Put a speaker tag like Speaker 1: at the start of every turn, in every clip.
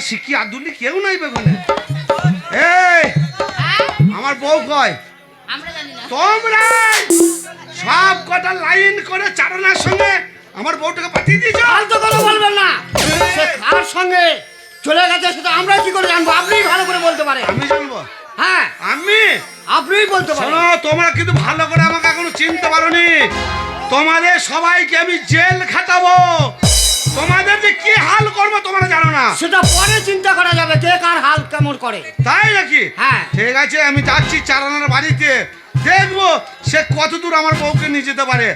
Speaker 1: আমার শিখি আদুলি কেউ নাই বেগুনে। এই আমার বউ কয়
Speaker 2: আমরা জানি না।
Speaker 1: তোমরা সব কটা লাইন করে চারণার সঙ্গে আমার বউটাকে পাঠিয়ে দিয়েছ?
Speaker 3: ফালতু কথা বলবেন না। সে কার সঙ্গে চলে গেছে সেটা আমরা কি করে জানব? আপনিই ভালো করে বলতে পারেন।
Speaker 1: আমি জানব?
Speaker 3: হ্যাঁ।
Speaker 1: আমি?
Speaker 3: আপনিই বলতে পারেন।
Speaker 1: শোনো তোমরা কিন্তু ভালো করে আমাকে এখনও চিনতে পারোনি। তোমাদের সবাইকে আমি জেল খাটাবো। তোমাদের যে কি হাল করব না।
Speaker 3: সেটা পরে চিন্তা করা যাবে কে কার হাল কেমন করে।
Speaker 1: তাই নাকি?
Speaker 3: হ্যাঁ।
Speaker 1: ঠিক আছে আমি যাচ্ছি চারানার বাড়িতে। দেখব সে কত দূর আমার বউকে নিয়ে যেতে পারে।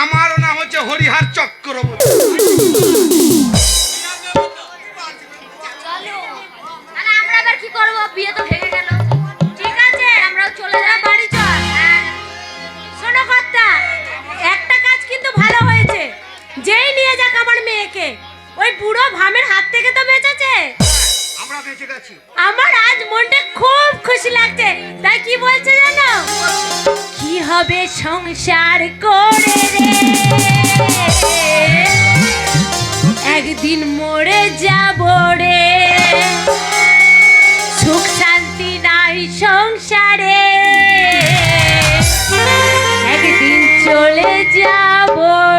Speaker 1: আমারও নাম হচ্ছে হরিহার চক্রবর্তী।
Speaker 2: চলো। আরে আমরা এবার কি করব? বিয়ে তো ভেঙে গেল। ঠিক আছে আমরাও চলে যাব বাড়ি চল। হ্যাঁ। শোনো কর্তা একটা কাজ কিন্তু ভালো হয়েছে। যেই নিয়ে যাক আমার মেয়েকে। ওই বুড়ো ভামের হাত থেকে তো বেঁচেছে।
Speaker 3: আমরা বেঁচে গেছি।
Speaker 2: আমার আজ মনটা খুব খুশি লাগছে। তাই কি বলছে জানো? কি হবে সংসার করে রে? একদিন মরে যাব রে। সুখ শান্তি নাই সংসারে। একদিন চলে যাব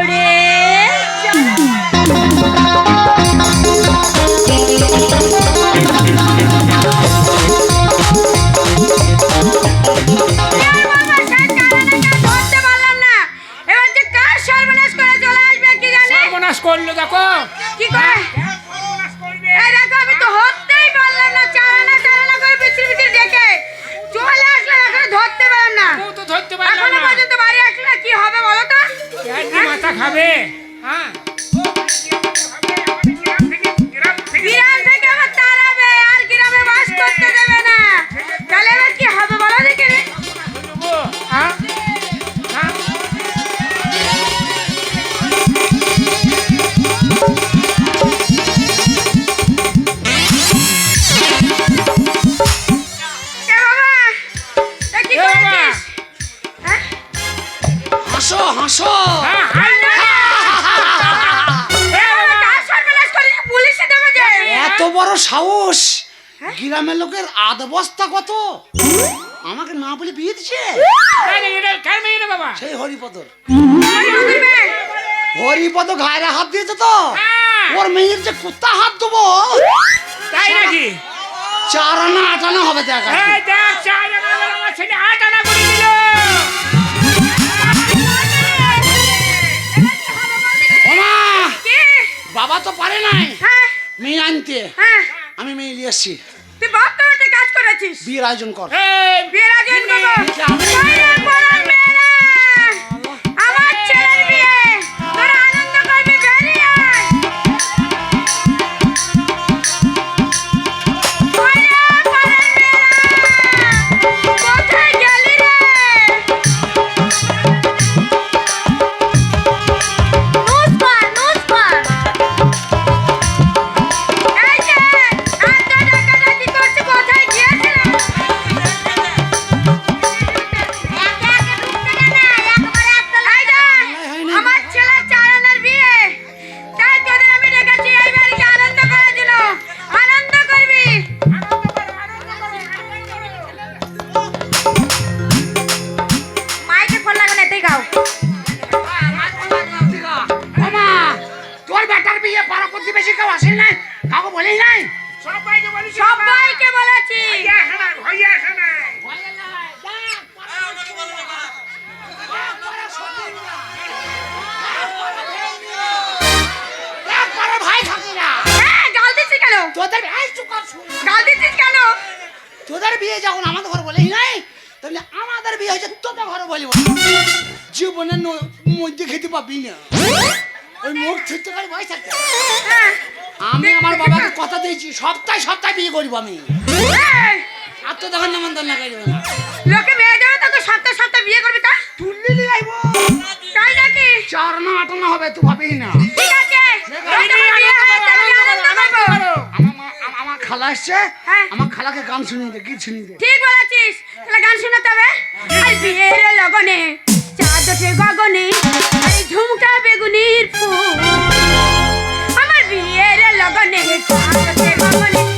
Speaker 2: রে।
Speaker 3: খাবে? হ্যাঁ।
Speaker 2: গ্রাম থেকে আবার তাড়াবে আর গ্রামে বাস করতে দেবে না। তাহলে এবার কি হবে বলো দেখে
Speaker 3: হ্যাঁ।
Speaker 2: এ বাবা এ কি
Speaker 3: এ বাবা।
Speaker 2: করেছিস?
Speaker 3: হাসো হাসো। বড় সাহস। গ্রামের লোকের আদবস্তা কত? আমাকে না বলে বিয়ে দিছে সেই হরিপদর।
Speaker 2: মেয়ে।
Speaker 3: হরিপদ ঘায়রা হাত দিয়েছে তো? ওর মেয়ের যে কুত্তা হাত দেবো
Speaker 4: তাই নাকি?
Speaker 3: চার আনা আট আনা হবে দেখ আজকে।
Speaker 4: চার আনা আমার ছেলে আট আনা করে দিল।
Speaker 3: বাবা তো পারে নাই।
Speaker 2: হ্যাঁ,
Speaker 3: মেয়ে আনতে
Speaker 2: হ্যাঁ।
Speaker 3: আমি মেয়ে নিয়ে এসছি
Speaker 2: তুই বাপ কাজ করেছিস।
Speaker 3: বিয়ের আয়োজন কর
Speaker 2: বিয়ের আয়োজন করব।
Speaker 3: যখন আমাদের ঘরে বলেই নাই তাহলে আমাদের বিয়ে হয়েছে তোদের ঘরে বলিব জীবনে মধ্যে খেতে পাবি না। ওই মুখ ছুটতে থাকতে
Speaker 2: হ্যাঁ,
Speaker 3: আমি আমার বাবাকে কথা দিয়েছি সপ্তাহে সপ্তাহে বিয়ে করব আমি। আর তো তখন নেমন্তন্ন না করব না
Speaker 2: লোকে বিয়ে যাবে তোকে সপ্তাহে সপ্তাহে বিয়ে করবি তা?
Speaker 3: তুললি নিয়ে আইবো
Speaker 2: তাই নাকি?
Speaker 3: চার না আট না হবে তুই ভাবিস না।
Speaker 2: ঠিক আছে।
Speaker 3: খালা এসছে?
Speaker 2: হ্যাঁ।
Speaker 3: আমার খালাকে গান শুনিয়ে দে গীত শুনিয়ে দে
Speaker 2: ঠিক বলেছিস। তাহলে গান শোনাতে হবে? আর বিয়ের লগনে চাঁদ ওঠে গগনে আর ঝুমকা বেগুনির ফুল। আমার বিয়ের লগনে চাঁদ ওঠে গগনে।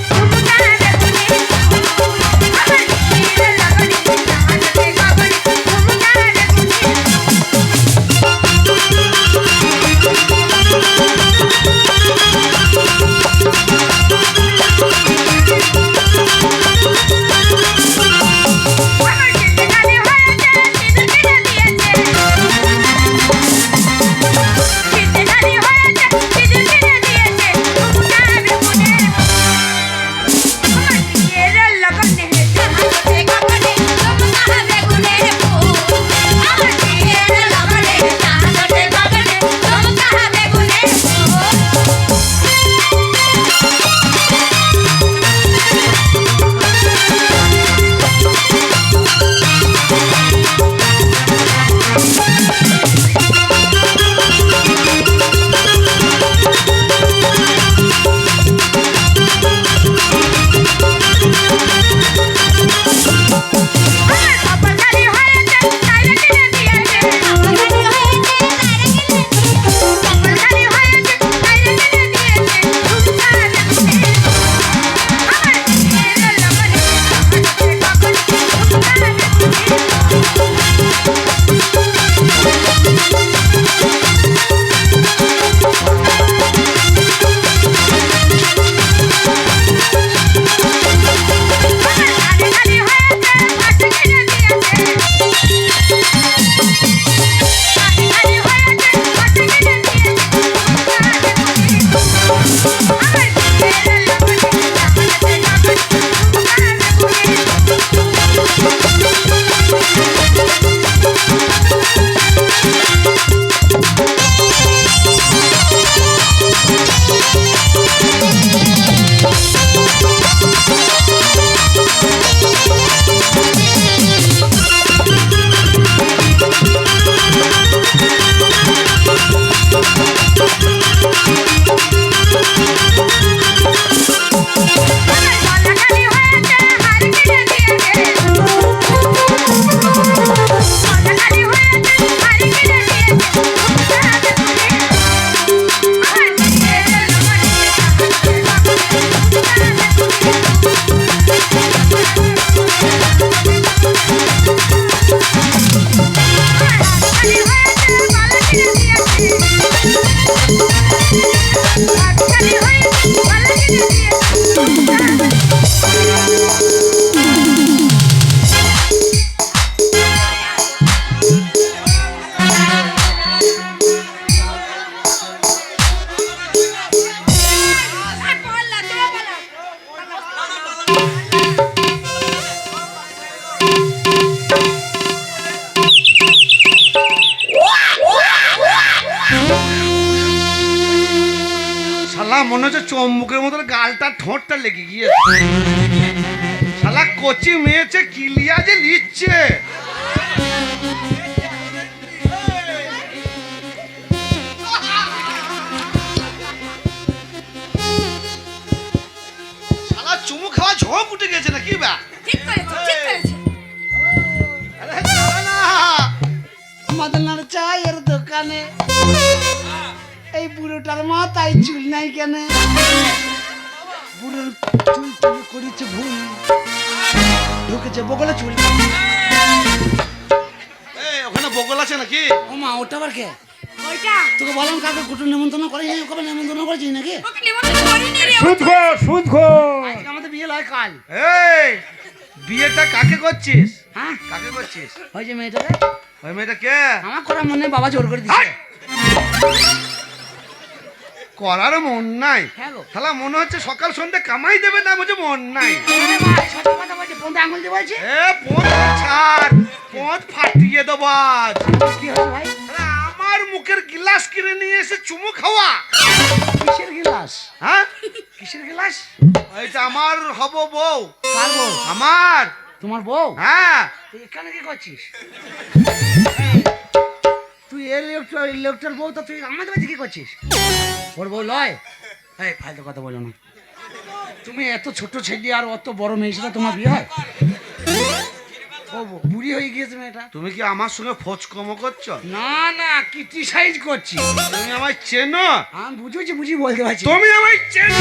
Speaker 1: মনে হচ্ছে চম্বুকের মতো গালটা ঠোঁটটা লেগে গিয়েছে। শালা কচি মেয়েছে কিলিয়া যে লিচ্ছে শালা চুমু খাওয়া ঝোঁক উঠে গেছে না কি বা?
Speaker 2: ঠিক করেছ ঠিক করেছ।
Speaker 1: না।
Speaker 3: মদনার চায়ের দোকানে। এই বুড়োটার মাথায় চুল নাই কেন? বুড়োর চুল চুল করেছে ভুল। ঢুকেছে বগলে চুল।
Speaker 1: ওখানে বগল আছে নাকি?
Speaker 3: ও মা ওটা আবার কে?
Speaker 2: ওইটা।
Speaker 3: তোকে বললাম কাকে কুটুর নেমন্তন্ন করে কবে নেমন্তন্ন করেছিস নাকি?
Speaker 2: ওকে নিমন্ত্রণ
Speaker 4: সুদ খোর সুদ খোর
Speaker 3: আজকে আমাদের বিয়ে লয় কাল।
Speaker 1: এই বিয়েটা কাকে করছিস?
Speaker 3: হ্যাঁ?
Speaker 1: কাকে করছিস?
Speaker 3: ওই যে মেয়েটাকে।
Speaker 1: ওই মেয়েটা কে?
Speaker 3: আমার করা মনে হয় বাবা জোর করে দিচ্ছে।
Speaker 1: করার মন নাই।
Speaker 3: হ্যাঁ গো।
Speaker 1: শালা মনে হচ্ছে সকাল সন্ধ্যে কামাই দেবে না বুঝে মন নাই।
Speaker 3: বলছি বলছি।
Speaker 1: পথ ফাটিয়ে দেবো আজ। আমার মুখের গিলাস কিনে নিয়ে এসে চুমু খাওয়া।
Speaker 3: কিসের গিলাস?
Speaker 1: হ্যাঁ?
Speaker 3: কিসের গিলাস?
Speaker 1: এইটা আমার হব বউ। আমার।
Speaker 3: তোমার বউ?
Speaker 1: হ্যাঁ।
Speaker 3: তুই এখানে কি করছিস? তুই এই এই লোকটার বউ তো তুই আমাদের বাড়িতে কি করছিস? ওর বউ লয়? এই ফালতু কথা বলো না। তুমি এত ছোট ছেলে আর অত বড় মেয়ে সাথে তোমার বিয়ে হয়? ও বুড়ি হয়ে গিয়েছে মেয়েটা।
Speaker 1: তুমি কি আমার সঙ্গে ফোজ কম করছ?
Speaker 3: না না ক্রিটিসাইজ করছি।
Speaker 1: তুমি আমায় চেনো?
Speaker 3: আমি বুঝেছি বুঝি বলতে পারছি
Speaker 1: তুমি আমায় চেনো?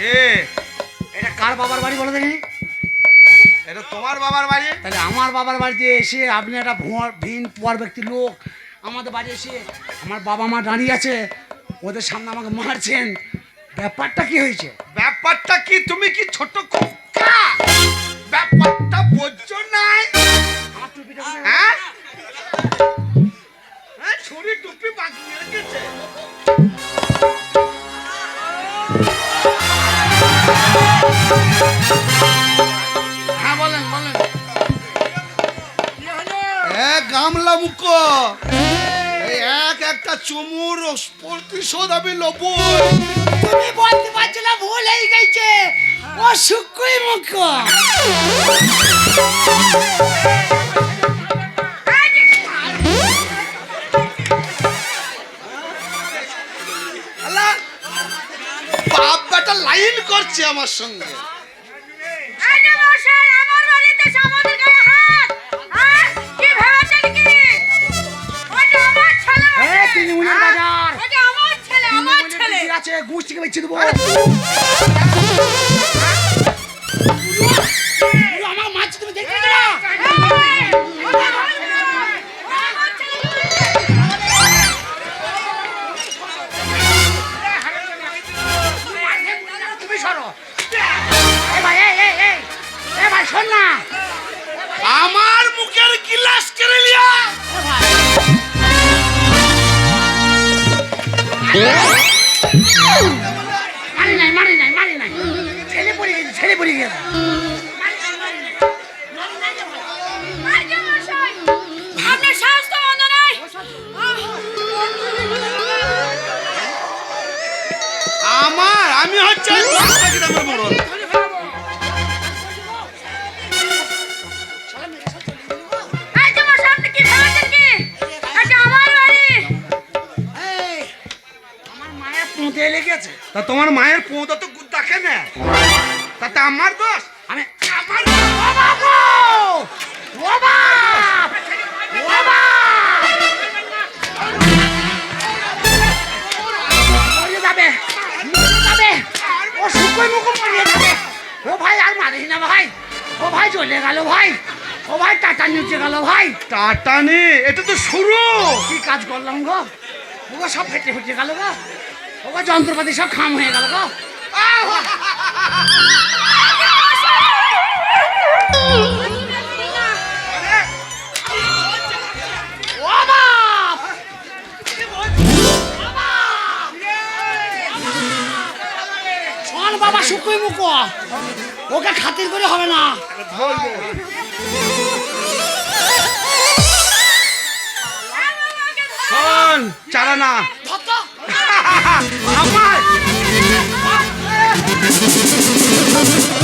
Speaker 3: এটা কার বাবার বাড়ি বলে দেখি?
Speaker 1: এটা তোমার বাবার বাড়ি?
Speaker 3: তাহলে আমার বাবার বাড়িতে এসে আপনি একটা ভুয়ার ভিন পুয়ার ব্যক্তি লোক আমাদের বাড়ি এসে আমার বাবা মা দাঁড়িয়ে আছে ওদের সামনে আমাকে মারছেন। ব্যাপারটা কি হয়েছে?
Speaker 1: ব্যাপারটা কি? তুমি কি ছোট খোকা? ব্যাপারটা বোঝো নাই। হ্যাঁ? হ্যাঁ ছুরি টুপি বাকি রেখেছে।
Speaker 3: হ্যাঁ বলেন বলেন।
Speaker 1: এ গামলা মুখো। এক একটা চুমুর প্রতিশোধ আমি লব
Speaker 3: তুমি বলতে পারছ না ভুল হয়ে গেছে। ও শুকুই মুখ
Speaker 1: করছে আমার সঙ্গে।
Speaker 2: আমার হ্যাঁ ছেলে আমার ছেলে আমার ছেলে।
Speaker 3: ঠিক আছে গুছ থেকে বেঁচে দেবো।
Speaker 2: ছেলে
Speaker 3: পড়ে গেছে।
Speaker 1: আমার আমি হচ্ছে গ্রামের মোড়ল
Speaker 3: লেগেছে
Speaker 1: তা তোমার মায়ের পোঁতা তো গুদ্দা কেনে তাতে আমার দোষ?
Speaker 3: আমি আমার ও ভাই আর মারিস না ভাই ও ভাই চলে গেল ভাই ও ভাই টাটা নিচে গেল ভাই
Speaker 1: টাটা নে এটা তো শুরু।
Speaker 3: কি কাজ করলাম গো? সব ফেটে ফেটে গেল গো। ওগো যন্ত্রপাতি সব খাম হয়ে গেল গো। বাবা শুকুই মুখ ওকে খাতির করে হবে না।
Speaker 1: চারা না love.